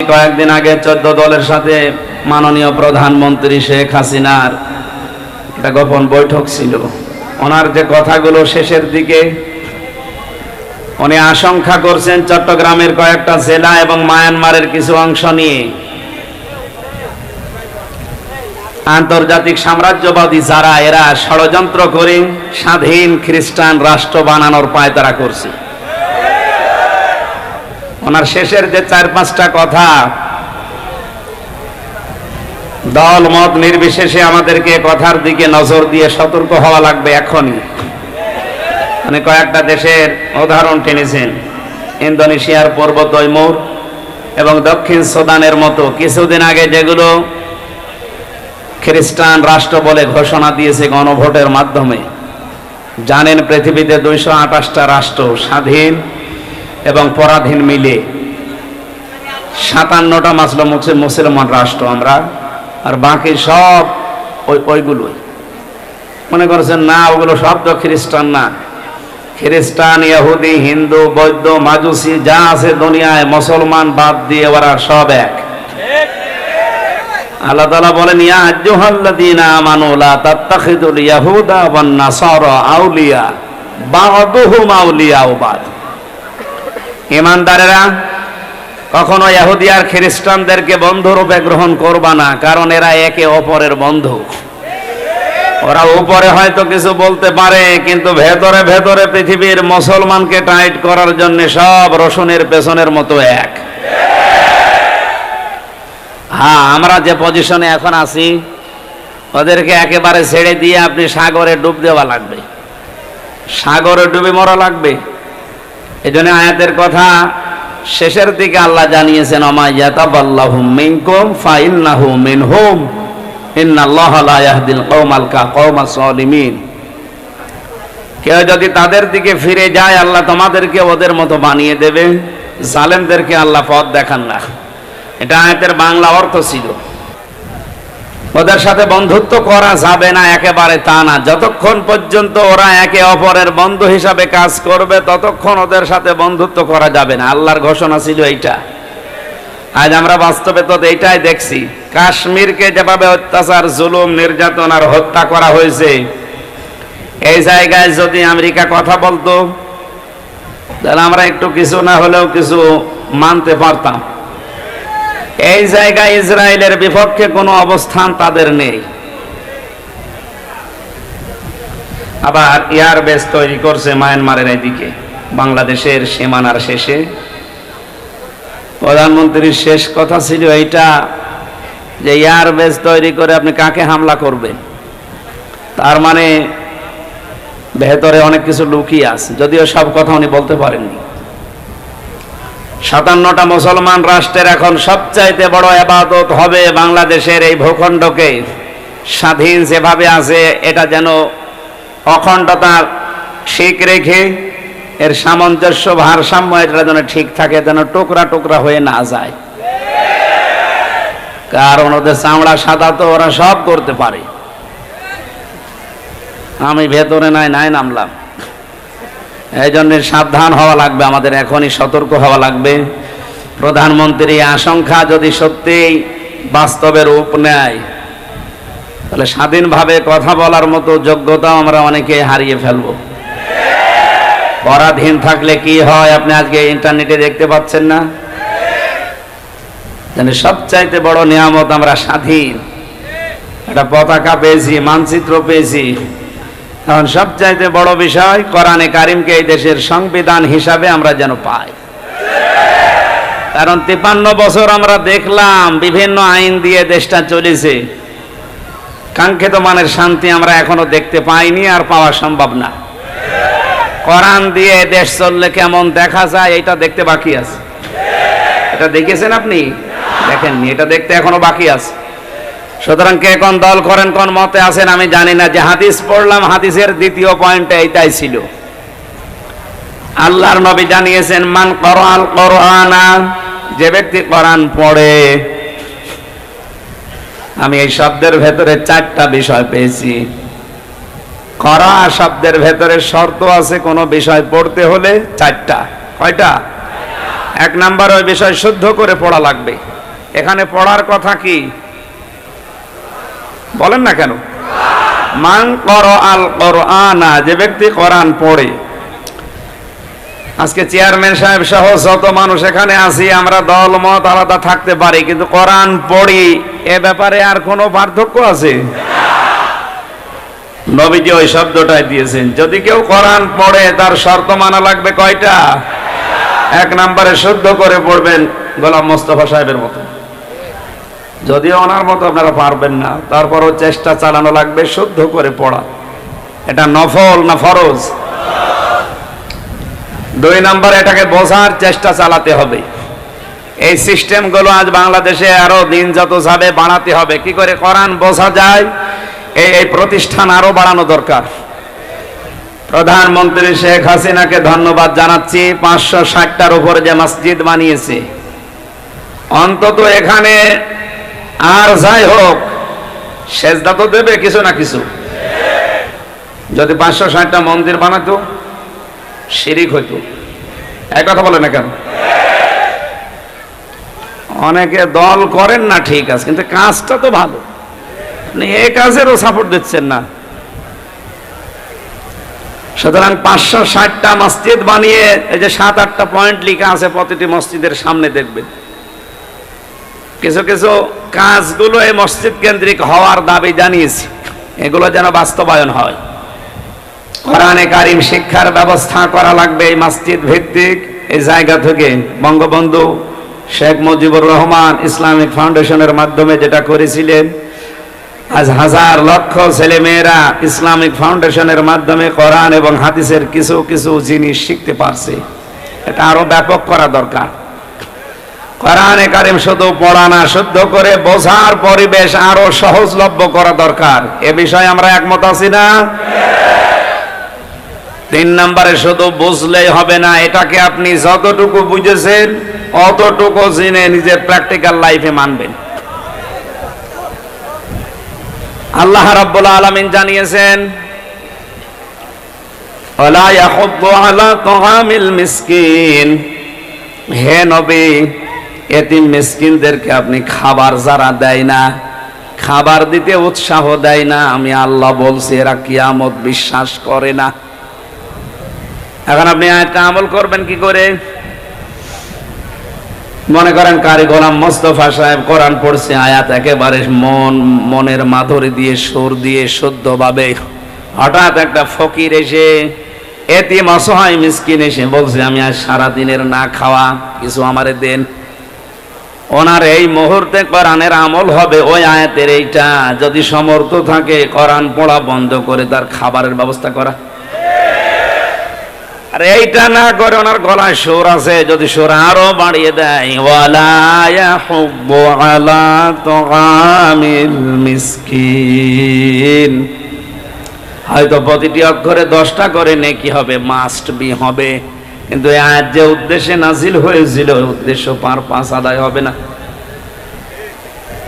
কয়েকদিন আগে চোদ্দ দলের সাথে মাননীয় প্রধানমন্ত্রী শেখ হাসিনার একটা গোপন বৈঠক ছিল। ওনার যে কথাগুলো শেষের দিকে, উনি আশঙ্কা করছেন চট্টগ্রামের কয়েকটা জেলা এবং মায়ানমারের কিছু অংশ নিয়ে। আন্তর্জাতিক সাম্রাজ্যবাদী যারা, এরা ষড়যন্ত্র করে স্বাধীন খ্রিস্টান রাষ্ট্র বানানোর পায়তারা করছে। ওনার শেষের যে চার পাঁচটা কথা, দল মত নির্বিশেষে আমাদেরকে কথার দিকে নজর দিয়ে সতর্ক হওয়া লাগবে এখনই। মানে কয়েকটা দেশের উদাহরণ টেনেছেন। ইন্দোনেশিয়ার পূর্ব তৈমুর এবং দক্ষিণ সুদানের মতো। কিছুদিন আগে যেগুলো খ্রিস্টান রাষ্ট্র বলে ঘোষণা দিয়েছে গণভোটের মাধ্যমে। জানেন পৃথিবীতে দুইশো আঠাশটা রাষ্ট্র স্বাধীন এবং পরাধীন মিলে সাতান্নটা মাসলো মুসলমান রাষ্ট্র আমরা, আর বাকি সব ওই ওইগুলোই। মনে করছেন, না, ওগুলো সব তো খ্রিস্টান না। খ্রিস্টান, ইহুদি, হিন্দু, বৌদ্ধ, মাজুসি, যা আছে দুনিয়ায় মুসলমান বাদ দিয়ে ওরা সব এক। আল্লাহ তাআলা বলেন, ইয়া লা তাত্তাখিদুল ইয়াহুদা ওয়ান নাসারা আউলিয়া বা'দুহুম আউলিয়া বাদ ইমানদারেরা, কখনো ইহুদি আর খ্রিস্টানদেরকে বন্ধু রূপে গ্রহণ করবা না, কারণ এরা একে অপরের বন্ধু। ওরা উপরে হয়তো কিছু বলতে পারে, কিন্তু ভেতরে ভেতরে পৃথিবীর মুসলমানকে টাইট করার জন্য সব রসুনের পেছনের মতো এক। হ্যাঁ আমরা যে পজিশনে এখন আছি, ওদেরকে একেবারে ছেড়ে দিয়ে আপনি সাগরে ডুব দেওয়া লাগবে। সাগরে ডুবে মরা লাগবে। এই জন্য আয়াতের কথা শেষের দিকে আল্লাহ জানিয়েছেন আমাইয়াতাবাল্লাহু মিনকুম ফাইন্নাহু মিনহুম। ইন্নাল্লাহা লা ইয়াহদিল কওমাল কওমাস সালিমিন। কেউ যদি তাদের দিকে ফিরে যায়, আল্লাহ তোমাদেরকে ওদের মতো বানিয়ে দেবে। জালেমদেরকে আল্লাহ পথ দেখান না। এটা আয়াতের বাংলা অর্থ ছিল। ওদের সাথে বন্ধুত্ব করা যাবে না, একেবারে তা না। যতক্ষণ পর্যন্ত ওরা একে অপরের বন্ধু হিসাবে কাজ করবে, ততক্ষণ ওদের সাথে বন্ধুত্ব করা যাবে না। আল্লাহর ঘোষণা ছিল এইটা। আজ আমরা বাস্তবে তো এইটাই দেখছি। কাশ্মীরকে যেভাবে অত্যাচার, জুলুম, নির্যাতন আর হত্যা করা হয়েছে, এই জায়গায় যদি আমেরিকা কথা বলতো, তাহলে আমরা একটু কিছু না হলেও কিছু মানতে পারতাম। এই জায়গায় ইসরায়েলের বিপক্ষে কোনো অবস্থান তাদের নেই। আবার এয়ার বেস তৈরি করছে মায়ানমারের এদিকে। বাংলাদেশের সীমানার শেষে। প্রধানমন্ত্রীর শেষ কথা ছিল এইটা যে এয়ার বেস তৈরি করে আপনি কাকে হামলা করবেন? তার মানে ভেতরে অনেক কিছু লুকিয়ে আছে। যদিও সব কথা উনি বলতে পারেননি। সাতান্নটা মুসলমান রাষ্ট্রের এখন সবচাইতে বড় আবাদত হবে বাংলাদেশের এই ভূখণ্ডকে। স্বাধীন যেভাবে আছে, এটা যেন অখণ্ডতা ঠিক রেখে, এর সামঞ্জস্য ভারসাম্য এটা যেন ঠিক থাকে, যেন টুকরা টুকরা হয়ে না যায়। কারণ ওদের চামড়া সাদা তো ওরা সব করতে পারে। আমি ভেতরে নাই নাই নামলাম। এই জন্য সাবধান হওয়া লাগবে, আমাদের এখনই সতর্ক হওয়া লাগবে। প্রধানমন্ত্রী আশঙ্কা যদি সত্যিই বাস্তবে রূপ নেয়, তাহলে স্বাধীনভাবে কথা বলার মতো যোগ্যতাও আমরা অনেকে হারিয়ে ফেলব। পরাধীন থাকলে কি হয় আপনি আজকে ইন্টারনেটে দেখতে পাচ্ছেন না? জানি সবচাইতে বড় নিয়ামত আমরা স্বাধীন। একটা পতাকা পেয়েছি, মানচিত্র পেয়েছি। এখন সবচাইতে বড় বিষয় কোরআনে কারিমকে এই দেশের সংবিধান হিসাবে আমরা যেন পাই। কারণ তিপান্ন বছর আমরা দেখলাম বিভিন্ন আইন দিয়ে দেশটা চলেছে। কাঙ্ক্ষিত মানের শান্তি আমরা এখনও দেখতে পাইনি, আর পাওয়া সম্ভব না। কোরআন দিয়ে দেশ চললে কেমন দেখা যায় এটা দেখতে বাকি আছে। এটা দেখেছেন আপনি? দেখেননি। এটা দেখতে এখনও বাকি আছে। সুতরাং কে কোন দল করেন, কোন মতে আছেন আমি জানি না। যে হাদিস পড়লাম, হাদিসের দ্বিতীয় পয়েন্টে এইটাই ছিল। আল্লাহর নবী জানিয়েছেন, মান করআল কোরআনা যে ব্যক্তি কোরআন পড়ে। আমি এই শব্দের ভেতরে চারটা বিষয় পেয়েছি। করা শব্দের ভেতরে শর্ত আছে কোনো বিষয় পড়তে হলে চারটা। কয়টা? এক নাম্বার ওই বিষয় শুদ্ধ করে পড়া লাগবে। এখানে পড়ার কথা কি? বলেন না কেন? মান কর আল কোরআনা, যে ব্যক্তি কোরআন পড়ে। আজকে চেয়ারম্যান সাহেব সহ যত মানুষ এখানে আছি, আমরা দল, মত আলাদা থাকতে পারি, কিন্তু কোরআন পড়ি, এ ব্যাপারে আর কোনো পার্থক্য আছে? নবীজি ওই শব্দটাই দিয়েছেন, যদি কেউ কোরআন পড়ে, তার শর্ত মানা লাগবে কয়টা? এক নম্বরে শুদ্ধ করে পড়বেন গোলাম মোস্তফা সাহেবের মতো। যদিও ওনার মতো আপনারা পারবেন না, তারপরও চেষ্টা চালানো লাগবে, শুদ্ধ করে পড়া। এটা নফল না ফরজ? দুই নম্বর, এটাকে বোঝার চেষ্টা চালাতে হবে। এই সিস্টেমগুলো আজ বাংলাদেশে আরও দিন যত যাবে, বাড়াতে হবে। কি করে কোরআন বোঝা যায়? এই এই প্রতিষ্ঠান আরও বাড়ানো দরকার। প্রধানমন্ত্রী শেখ হাসিনাকে ধন্যবাদ জানাচ্ছি, পাঁচশো ষাটটার উপরে যে মসজিদ বানিয়েছে। অন্তত এখানে আর যাই হোক, সেজদা তো দেবে কিছু না কিছু। যদি পাঁচশো ষাটটা মন্দির বানাতো, শিরিক হইতো। এক কথা বলে না কেন? অনেকে দল করেন না ঠিক আছে, কিন্তু কাজটা তো ভালো। এ কাজেরও সাপোর্ট দিচ্ছেন না। সুতরাং পাঁচশো ষাটটা মসজিদ বানিয়ে, এই যে সাত আটটা পয়েন্ট লিখা আছে প্রতিটি মসজিদের সামনে দেখবেন। কিছু কিছু কাজগুলো এই মসজিদ কেন্দ্রিক হওয়ার দাবি জানিয়েছি। এগুলো যেন বাস্তবায়ন হয়। কোরআনে কারিম শিক্ষার ব্যবস্থা করা লাগবে এই মসজিদ ভিত্তিক। এই জায়গা থেকে বঙ্গবন্ধু শেখ মুজিবুর রহমান ইসলামিক ফাউন্ডেশনের মাধ্যমে যেটা করেছিলেন, আজ হাজার লক্ষ ছেলে মেয়েরা ইসলামিক ফাউন্ডেশনের মাধ্যমে কোরআন এবং হাদিসের কিছু কিছু জিনিস শিখতে পারছে। এটা আরও ব্যাপক করা দরকার। কোরআনে কারিম শুধু পড়া না শুদ্ধ করে বোঝার পরিবেশ আরও সহজলভ্য করা দরকার। এ বিষয়ে আমরা একমত আছি না? তিন নম্বরে শুধু বুঝলেই হবে না, এটাকে আপনি যতটুকু বুঝেছেন, অতটুকু জেনে নিজের প্র্যাকটিক্যাল লাইফে মানবেন। আল্লাহ রাব্বুল আলামিন জানিয়েছেন ওয়ালা ইয়াহুদ্দু আলা তাআমিল মিসকিন। হে নবী এতিম মিসকিনদেরকে আপনি খাবার যারা দেয় না, খাবার দিতে উৎসাহ দেয় না, আমি আল্লাহ বলছি, এরা কিয়ামত বিশ্বাস করে না। এখন আপনি একটা আমল করবেন কি করে? মনে করেন কারি গোলাম মোস্তফা সাহেব কোরআন পড়ছে, আয়াত একেবারে মন, মনের মাধুরী দিয়ে, সুর দিয়ে, শুদ্ধভাবে। হঠাৎ একটা ফকির এসে, এতিম অসহায় মিসকিন এসে বলছে, আমি আজ সারাদিনের না খাওয়া, কিছু আমারে দেন। ওনার এই মুহূর্তে কোরআনের আমল হবে ওই আয়াতের এইটা। যদি সমর্থ থাকে, কোরআন পড়া বন্ধ করে তার খাবারের ব্যবস্থা করা। আর এইটা না করে ওনার গলায় সুর আছে, যদি সুর আরও বাড়িয়ে দেয় মিসকিন। হয়তো প্রতিটি অক্ষরে দশটা করে নেকি হবে, মাস্ট বি হবে। কিন্তু আয়াত যে উদ্দেশ্যে নাজিল হয়েছিল উদ্দেশ্য পার পাঁচ আদায় হবে না।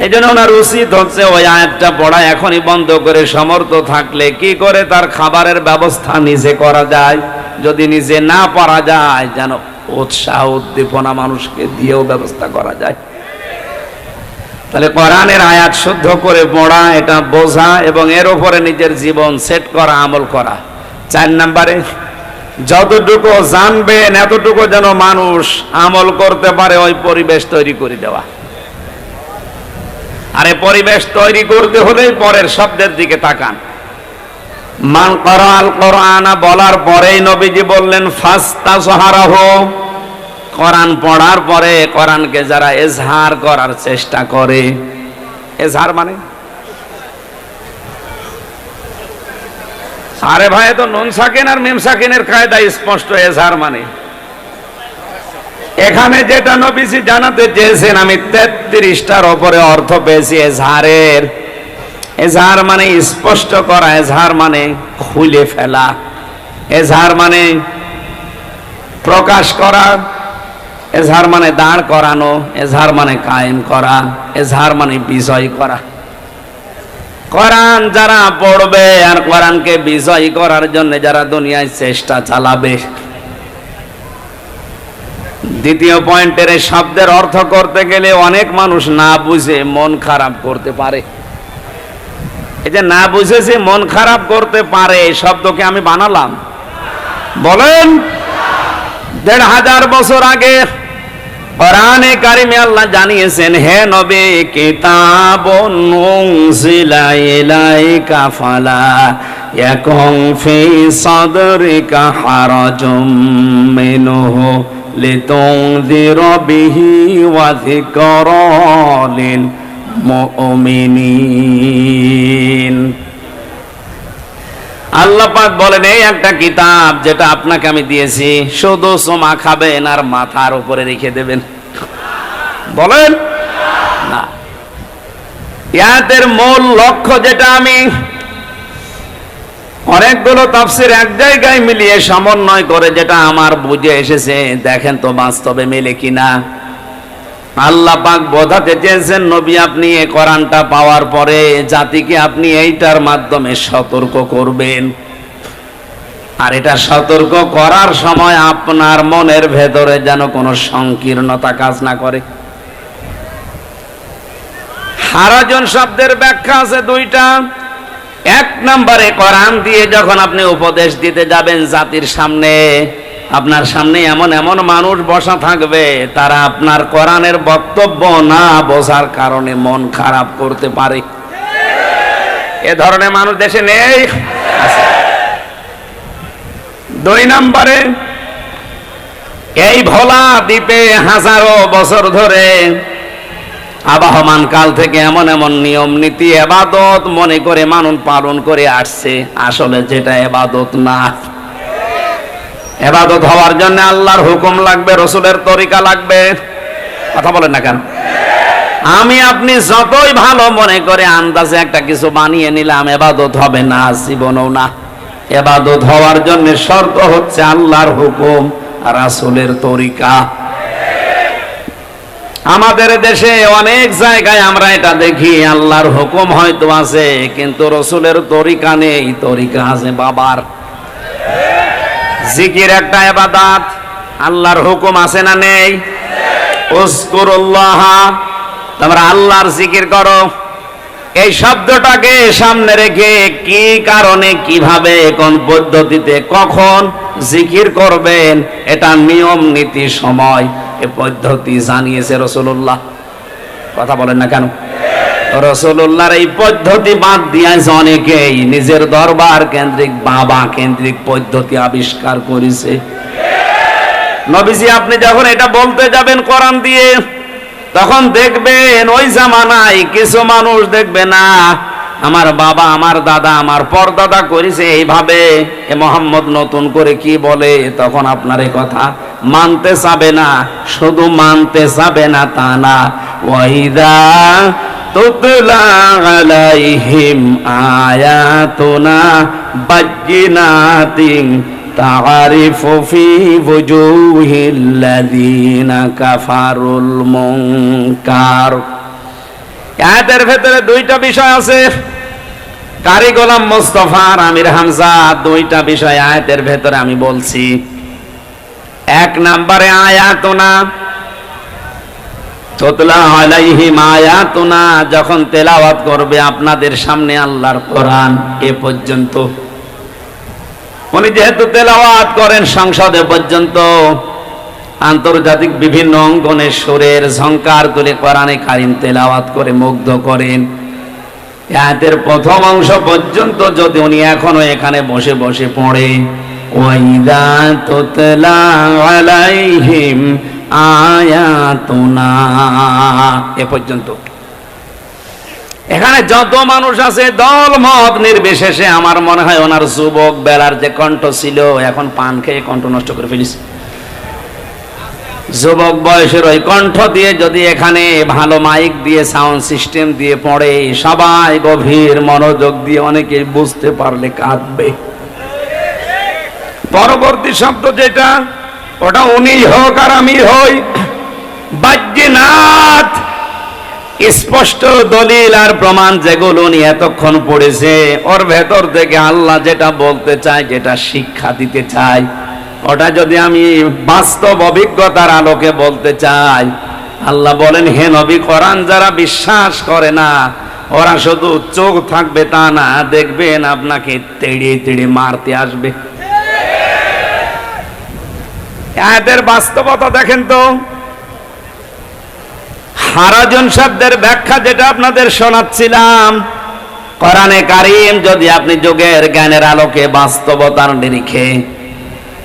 এই জন্য ওনার উচিত হচ্ছে ওই আয়াতটা পড়া, এখনই বন্ধ করে সমর্থ থাকলে কি করে তার খাবারের ব্যবস্থা নিজে করা যায়, যদি নিজে না পারা যায়, যেন উৎসাহ উদ্দীপনা মানুষকে দিয়েও ব্যবস্থা করা যায়। তাহলে কোরআনের আয়াত শুদ্ধ করে পড়া, এটা বোঝা এবং এর উপরে নিজের জীবন সেট করা, আমল করা। চার নাম্বারে যতটুকু জানবেন, এতটুকু যেন মানুষ আমল করতে পারে, ওই পরিবেশ তৈরি করে দেওয়া। আরে পরিবেশ তৈরি করতে হলেই পরের শব্দের দিকে তাকান। মান করাল কোরআনা বলার পরেই নবীজি বললেন ফাস্তা সহারাহ কোরআন পড়ার পরে কোরআনকে যারা এজহার করার চেষ্টা করে, এজহার মানে? আরে ভাই তো নুন সাকিন আর মিম সাকিনের কায়দা স্পষ্ট এজহার মানে এখানে যেটা নবীজি জানাতে চেয়েছেন, আমি তেত্রিশটার ওপরে অর্থ পেয়েছি এজহারের এজহার মানে স্পষ্ট করা এজহার মানে খুলে ফেলা। এজহার মানে প্রকাশ করা এজহার মানে দাঁড় করানো এজহার মানে কায়েম করা এজহার মানে বিজয় করা। কোরআন যারা পড়বে আর কোরআনকে বিজয় করার জন্য যারা দুনিয়ায় চেষ্টা চালাবে। দ্বিতীয় পয়েন্টের এই শব্দের অর্থ করতে গেলে অনেক মানুষ না বুঝে মন খারাপ করতে পারে। এই যে না বুঝেছে মন খারাপ করতে পারে, এই শব্দকে আমি বানালাম? বলেন, দেড় হাজার বছর আগে কোরআনে কারিমে আল্লাহ জানিয়েছেন, হে নবে কিতাবুন উনজিলা ইলাইকা ফালা ইয়াকুম ফি সাদরিকা হারাজুম মিনহু লিতুনযির বিহি ওয়া যিকরা লিল মুমিনিন। আল্লাহ পাক বলেন, এই একটা কিতাব যেটা আপনাকে আমি দিয়েছি, শুধু সোমা খাবেন আর মাথার উপরে রেখে দেবেন। বলেন? না। ইয়াতের মূল লক্ষ্য যেটা আমি, অনেকগুলো তাফসির এক জায়গায় মিলিয়ে সমন্বয় করে যেটা আমার বুঝে এসেছে, দেখেন তো বাস্তবে মিলে কিনা। আল্লাহ পাক বোঝাতে চেয়েছেন, নবী, আপনি এ কোরআনটা পাওয়ার পরে জাতিকে আপনি এইটার মাধ্যমে সতর্ক করবেন। আর এটা সতর্ক করার সময় আপনার মনের ভেতরে যেন কোনো সংকীর্ণতা কাজ না করে। হারাজন শব্দের ব্যাখ্যা আছে দুইটা। এক নম্বরে কোরআন দিয়ে যখন আপনি উপদেশ দিতে যাবেন জাতির সামনে আপনার সামনে এমন এমন মানুষ বসা থাকবে, তারা আপনার কোরআনের বক্তব্য না বোঝার কারণে মন খারাপ করতে পারে। এ ধরনের মানুষ দেশে নেই? দুই নম্বরে, এই ভোলা দ্বীপে হাজারো বছর ধরে আবাহমান কাল থেকে এমন এমন নিয়ম, নীতি, এবাদত মনে করে মানুষ পালন করে আসছে। আসলে যেটা এবাদত না। এবাদত হওয়ার জন্য আল্লাহর হুকুম লাগবে, রসুলের তরিকা লাগবে। কথা বলেন না কেন? আমি আপনি যতই ভালো মনে করে আন্দাজে একটা কিছু বানিয়ে নিলাম, এবাদত হবে না, জীবনও না। এবাদত হওয়ার জন্য শর্ত হচ্ছে আল্লাহর হুকুম, রাসুলের তরিকা। আমাদের দেশে অনেক জায়গায় আমরা এটা দেখি, আল্লাহর হুকুম হয়তো আছে, কিন্তু রসুলের তরিকা নেই, তরিকা আছে বাবার। জিকির একটা এবাদাত আল্লাহর হুকুম আছে না নেই? তোমরা আল্লাহর জিকির করো। এই শব্দটাকে সামনে রেখে কি কারণে, কীভাবে, কোন পদ্ধতিতে, কখন জিকির করবেন, এটা নিয়ম, নীতি, সময়, এ পদ্ধতি জানিয়েছে রসুল্লাহ কথা বলেন না কেন? রসুল্লাহর এই পদ্ধতি বাদ দিয়েছে অনেকেই। নিজের দরবার কেন্দ্রিক, বাবা কেন্দ্রিক পদ্ধতি আবিষ্কার করেছে। নবীজি, আপনি যখন এটা বলতে যাবেন কোরআন দিয়ে, তখন দেখবেন ওই জামানায় কিছু মানুষ দেখবে, না, আমার বাবা, আমার দাদা, আমার পরদাদা করেছে এইভাবে। এ মোহাম্মদ নতুন করে কি বলে? তখন আপনার এই কথা মানতে চাবে না। শুধু মানতে চাবে না তা না। ওয়াইদা তুতলা আলাইহিম আয়াতুনা বাজ্জিনাতিন তারিফু ফি বুজুহিল লাযিনা কাফারুল মুনকার। আয়াতের ভেতরে দুইটা বিষয় আছে। কারি গোলাম মোস্তফা আর আমির হামজা, দুইটা বিষয় আয়াতের ভেতরে আমি বলছি। এক নাম্বারে আয়াতনা তোতলা আলাইহিম আয়াতুনা যখন তেলাওয়াত করবে আপনাদের সামনে আল্লাহর কোরআন এ পর্যন্ত। উনি যেহেতু তেলাওয়াত করেন সংসদে পর্যন্ত, আন্তর্জাতিক বিভিন্ন অঙ্গনের সুরের ঝঙ্কার তুলে কোরআনে কারিম তেলাওয়াত করে মুগ্ধ করেন। আয়াতের প্রথম অংশ পর্যন্ত যদি উনি এখনও এখানে বসে বসে পড়ে, ওয়াইদা তুতলা আলাইহিম এ পর্যন্ত। এখানে যত মানুষ আছে দল মত নির্বিশেষে আমার মনে হয় ওনার যুবক বেলার যে কণ্ঠ ছিল, এখন পান খেয়ে কণ্ঠ নষ্ট করে ফেলিস যুবক বয়সের ওই কণ্ঠ দিয়ে যদি এখানে ভালো মাইক দিয়ে, সাউন্ড সিস্টেম দিয়ে পড়ে, সবাই গভীর মনোযোগ দিয়ে অনেকে বুঝতে পারলে কাঁদবে। পরবর্তী শব্দ যেটা ওটা উনি হোক আর আমি হই। বাজ্যনাথ, স্পষ্ট দলিল আর প্রমাণ যেগুলো উনি এতক্ষণ পড়েছে, ওর ভেতর থেকে আল্লাহ যেটা বলতে চায়, যেটা শিক্ষা দিতে চায়, ওটা যদি আমি বাস্তব অভিজ্ঞতার আলোকে বলতে চাই, আল্লাহ বলেন, হে নবী, কোরআন যারা বিশ্বাস করে না, ওরা শুধু চোখ থাকবে তা না, দেখবেন আপনাকে তেড়ে তেড়ে মারতে আসবে। এদের বাস্তবতা দেখেন তো। হারাজন শব্দের ব্যাখ্যা যেটা আপনাদের শোনাচ্ছিলাম, কোরআনে কারিম যদি আপনি যুগের জ্ঞানের আলোকে বাস্তবতার নিরিখে,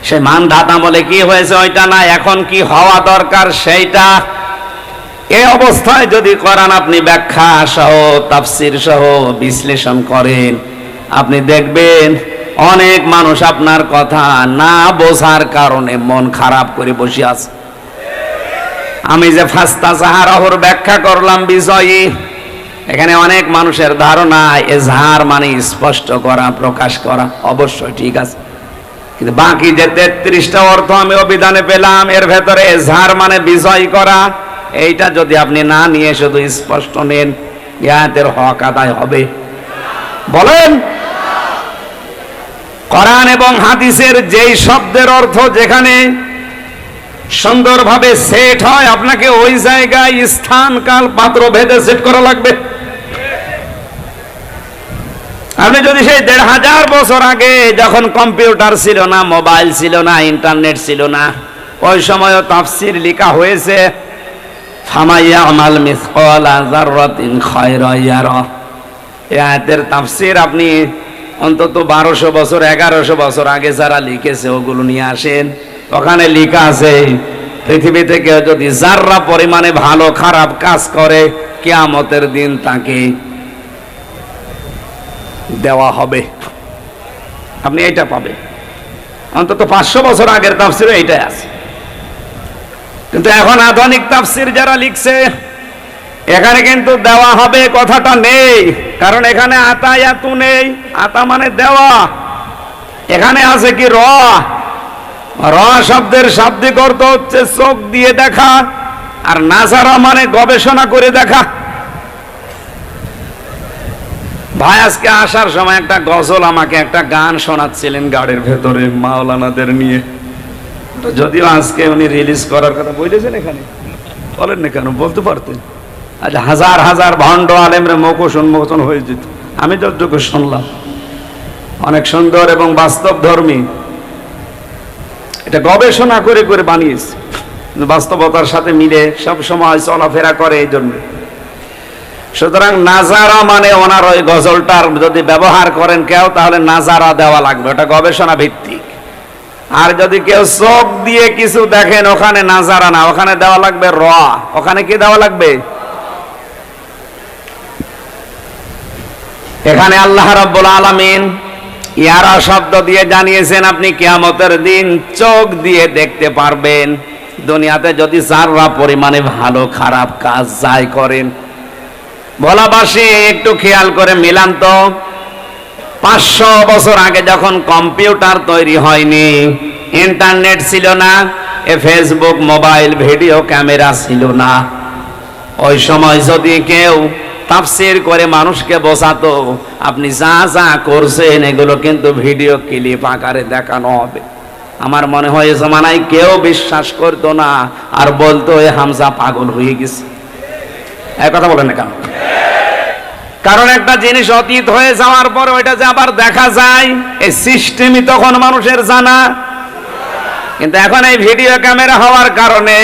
সে মান ধাতা বলে কি হয়েছে ওইটা না, এখন কি হওয়া দরকার সেইটা। এই অবস্থায় যদি কোরআন আপনি ব্যাখ্যা সহ, তাফসির সহ বিশ্লেষণ করেন, আপনি দেখবেন অনেক মানুষ আপনার কথা না বোঝার কারণে মন খারাপ করে বসে আছে। আমি যে ফাস্তা সাহারাহর ব্যাখ্যা করলাম বিজয়ী, এখানে অনেক মানুষের ধারণা এজহার মানে স্পষ্ট করা, প্রকাশ করা, অবশ্যই ঠিক আছে। কিন্তু বাকি যে তেত্রিশটা অর্থ আমি অভিধানে পেলাম, এর ভেতরে এজহার মানে বিজয় করা, এইটা যদি আপনি না নিয়ে শুধু স্পষ্ট নেন, ইয়াতের হক আদায় হবে। বলেন! কোরআন এবং হাদিসের যেই শব্দের অর্থ যেখানে সুন্দরভাবে সেট হয়, আপনাকে ওই জায়গায় স্থান, কাল, পাত্র, ভেদে সেট করা লাগবে। আপনি যদি সেই দেড় হাজার বছর আগে যখন কম্পিউটার ছিল না, মোবাইল ছিল না, ইন্টারনেট ছিল না, ওই সময়ও তাফসির লেখা হয়েছে, ফামাইয়া আমাল মিসকাল যাররাতিন খায়রা ইয়ারা। এই আয়াতের তাফসির আপনি অন্তত বারোশো বছর, এগারোশো বছর আগে যারা লিখেছে, ওগুলো নিয়ে আসেন। ওখানে লিখা আছে, পৃথিবী থেকে যদি যাররা পরিমাণে ভালো, খারাপ কাজ করে, কেয়ামতের দিন তাকে দেওয়া হবে। আপনি এটা পাবেন। অন্তত পাঁচশো বছর আগের তাফসিরে এইটাই আছে। কিন্তু এখন আধুনিক তাফসির যারা লিখছে, এখানে কিন্তু দেওয়া হবে কথাটা নেই। কারণ এখানে আতা ইয়াতু নেই। আতা মানে দেওয়া। এখানে আছে কি র? র শব্দের শাব্দিক অর্থ হচ্ছে চোখ দিয়ে দেখা আর নাসারা মানে গবেষণা করে দেখা। ভাই, আজকে আসার সময় একটা গজল আমাকে একটা গান শোনাচ্ছিলেন গাড়ির ভেতরে মাওলানাদের নিয়ে। যদিও আজকে উনি রিলিজ করার কথা বলেছেন এখানে। বলেন না কেন? বলতে পারতেন। আজ হাজার হাজার ভণ্ড আলেমরে মুখোশ উন্মোচন হয়ে যেত। আমি যতটুকু শুনলাম, অনেক সুন্দর এবং বাস্তব ধর্মী, এটা গবেষণা করে করে বানিয়েছে। বাস্তবতার সাথে মিলে সব সময় চলাফেরা করে এই জন্য। সুতরাং নাজারা মানে ওনার ওই গজলটার যদি ব্যবহার করেন কেউ, তাহলে নাজারা দেওয়া লাগবে, ওটা গবেষণা ভিত্তিক। আর যদি কেউ চোখ দিয়ে কিছু দেখেন, ওখানে নাজারা না, ওখানে দেওয়া লাগবে র। ওখানে কি দেওয়া লাগবে? এখানে আল্লাহ রাব্বুল আলামিন ইয়ারা শব্দ দিয়ে জানিয়েছেন, আপনি কিয়ামতের দিন চোখ দিয়ে দেখতে পারবেন। দুনিয়াতে যদি যাররা পরিমাণে ভালো, খারাপ কাজ যাই করেন। ভোলাবাসী, একটু খেয়াল করে মিলান তো। পাঁচশো বছর আগে যখন কম্পিউটার তৈরি হয়নি, ইন্টারনেট ছিল না, এ ফেসবুক মোবাইল ভিডিও ক্যামেরা ছিল না। ওই সময় যদি কেউ তাফসির করে মানুষকে বোঝাতো, আপনি যা যা করছেন, এগুলো কিন্তু ভিডিও ক্লিপ আকারে দেখানো হবে। আমার মনে হয় জমানায় কেউ বিশ্বাস করতো না আর বলতো, এ হামজা পাগল হয়ে গেছে। এক কথা বলেন না কেন? কারণ একটা জিনিস অতীত হয়ে যাওয়ার পর ওইটা যে আবার দেখা যায় এই সিস্টেমই তখন মানুষের জানা। কিন্তু এখন এই ভিডিও ক্যামেরা হওয়ার কারণে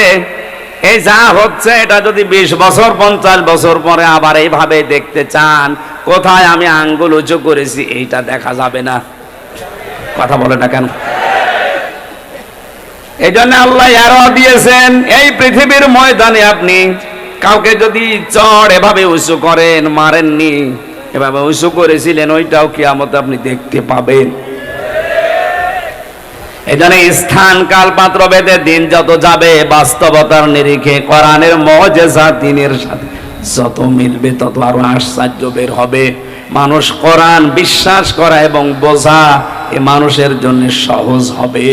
এই যা হচ্ছে, এটা যদি বিশ বছর, পঞ্চাশ বছর পরে আবার এইভাবে দেখতে চান, কোথায় আমি আঙ্গুল উঁচু করেছি, এইটা দেখা যাবে না। কথা বলে না কেন? এই জন্য আল্লাহ আরও দিয়েছেন, এই পৃথিবীর ময়দানে আপনি কাউকে যদি চড় এভাবে উঁচু করেন, মারেননি, এভাবে উঁচু করেছিলেন, ওইটাও কি আমতে আপনি দেখতে পাবেন। এজন্য স্থান কাল পাত্র বেদে দিন যত যাবে, বাস্তবতার নিরিখে কোরআনের মজেজা দিনের সাথে যত মিলবে তত আরও আশ্চর্য বের হবে। মানুষ কোরআন বিশ্বাস করা এবং বোঝা এ মানুষের জন্য সহজ হবে।